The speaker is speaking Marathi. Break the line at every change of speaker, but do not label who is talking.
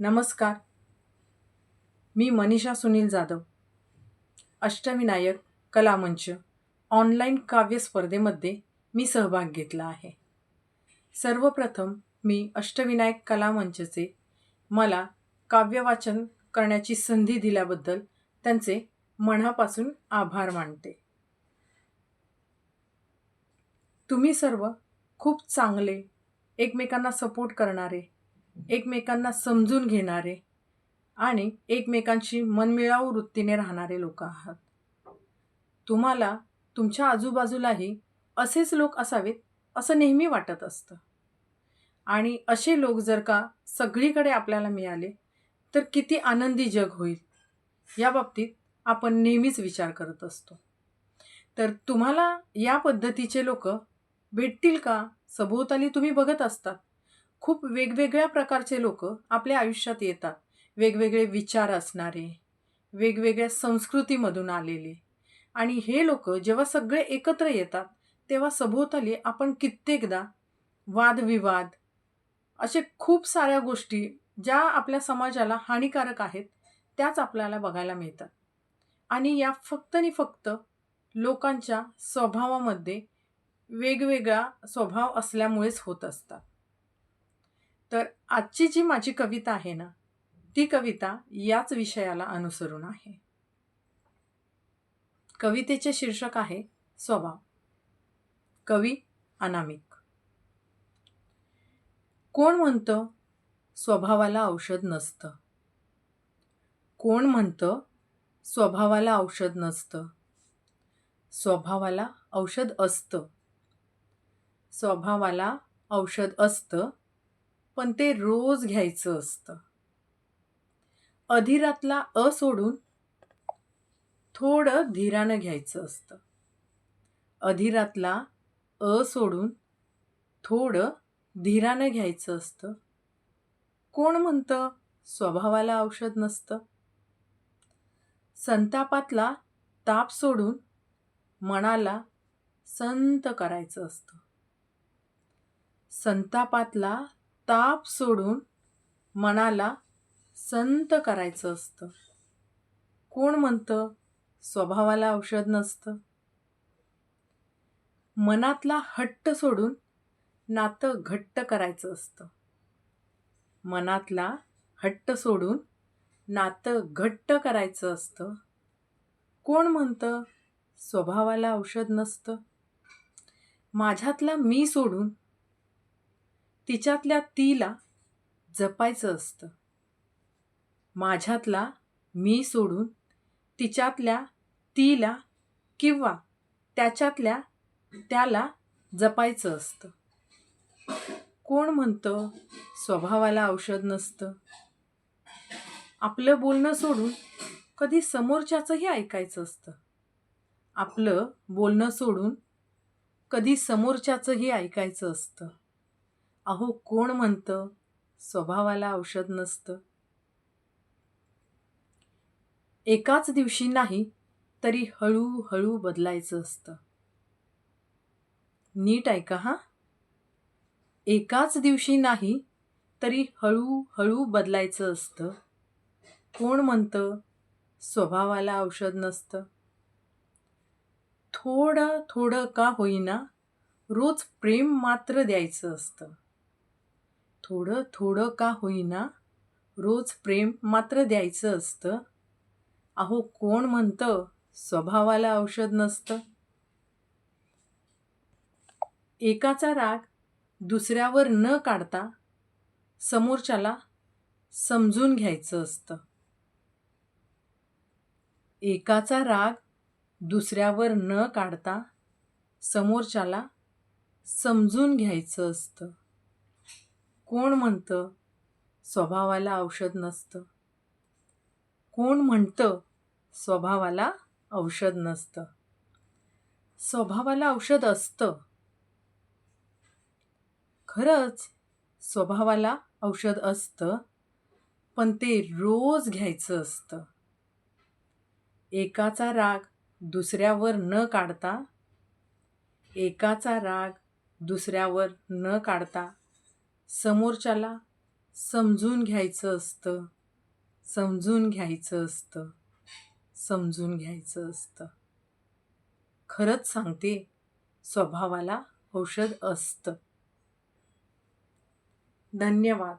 नमस्कार. मी मनीषा सुनील जाधव अष्टविनायक कलामंच. ऑनलाईन काव्य स्पर्धेमध्ये मी सहभाग घेतला आहे. सर्वप्रथम मी अष्टविनायक कलामंचचे मला काव्यवाचन करण्याची संधी दिल्याबद्दल त्यांचे मनापासून आभार मानते. तुम्ही सर्व खूप चांगले एकमेकांना सपोर्ट करणारे एकमेकांना समजून घेणारे आणि एकमेकांशी मनमिळावू वृत्तीने राहणारे लोक आहात. तुम्हाला तुमच्या आजूबाजूलाही असेच लोक असावेत असं नेहमी वाटत असतं. आणि असे लोक जर का सगळीकडे आपल्याला मिळाले तर किती आनंदी जग होईल. या बाबतीत आपण नेहमीच विचार करत असतो. तर तुम्हाला या पद्धतीचे लोक भेटतील का? सभोवताली तुम्ही बघत असतात. खूप वेगवेगळ्या प्रकारचे लोक आपल्या आयुष्यात येतात. वेगवेगळे विचार असणारे वेगवेगळ्या संस्कृतीमधून आलेले. आणि हे लोक जेव्हा सगळे एकत्र येतात तेव्हा सभोवताली आपण कित्येकदा वादविवाद असे खूप साऱ्या गोष्टी ज्या आपल्या समाजाला हानिकारक आहेत त्याच आपल्याला बघायला मिळतात. आणि या फक्त आणि फक्त लोकांच्या स्वभावामध्ये वेगवेगळा स्वभाव असल्यामुळेच होत असतात. तर आजची जी माझी कविता आहे ना ती कविता याच विषयाला अनुसरून आहे. कवितेचे शीर्षक आहे स्वभाव. कवी अनामिक. कोण म्हणतं स्वभावाला औषध नसतं? कोण म्हणतं स्वभावाला औषध नसतं? स्वभावाला औषध असतं. स्वभावाला औषध असतं पण ते रोज घ्यायचं असतं. अधीरातला अ सोडून थोडं धीरानं घ्यायचं असतं. अधीरातला अ सोडून थोडं धीरानं घ्यायचं असतं. कोण म्हणतं? स्वभावाला औषध नसतं. संतापातला ताप सोडून मनाला संत करायचं असतं. संतापातला ताप सोडून मनाला संत करायचं असतं. कोण म्हणतं? स्वभावाला औषध नसतं. मनातला हट्ट सोडून नातं घट्ट करायचं असतं. मनातला हट्ट सोडून नातं घट्ट करायचं असतं. कोण म्हणतं? स्वभावाला औषध नसतं. माझ्यातला मी सोडून तिच्यातल्या तीला जपायचं असतं. माझ्यातला मी सोडून तिच्यातल्या तीला किंवा त्याच्यातल्या त्याला जपायचं असतं. कोण म्हणतं स्वभावाला औषध नसतं? आपलं बोलणं सोडून कधी समोरच्याचंही ऐकायचं असतं. आपलं बोलणं सोडून कधी समोरच्याचंही ऐकायचं असतं. अहो कोण म्हणतं? स्वभावाला औषध नसतं. एकाच दिवशी नाही तरी हळूहळू बदलायचं असतं. नीट ऐका हा. एकाच दिवशी नाही तरी हळूहळू बदलायचं असतं. कोण म्हणतं? स्वभावाला औषध नसतं. थोडं थोडं का होईना रोज प्रेम मात्र द्यायचं असतं. थोडं थोडं का होईना? रोज प्रेम मात्र द्यायचं असतं. अहो कोण म्हणतं? स्वभावाला औषध नसतं. एकाचा राग दुसऱ्यावर न काढता समोरच्याला समजून घ्यायचं असतं. एकाचा राग दुसऱ्यावर न काढता समोरच्याला समजून घ्यायचं असतं. कोण म्हणतं? स्वभावाला औषध नसतं. कोण म्हणतं? स्वभावाला औषध नसतं. स्वभावाला औषध असतं. खरंच स्वभावाला औषध असतं पण ते रोज घ्यायचं असतं. एकाचा राग दुसऱ्यावर न काढता एकाचा राग दुसऱ्यावर न काढता समोरच्याला समजून घ्यायचं असतं. समजून घ्यायचं असतं. समजून घ्यायचं असतं. खरंच सांगते स्वभावाला औषध असतं. धन्यवाद.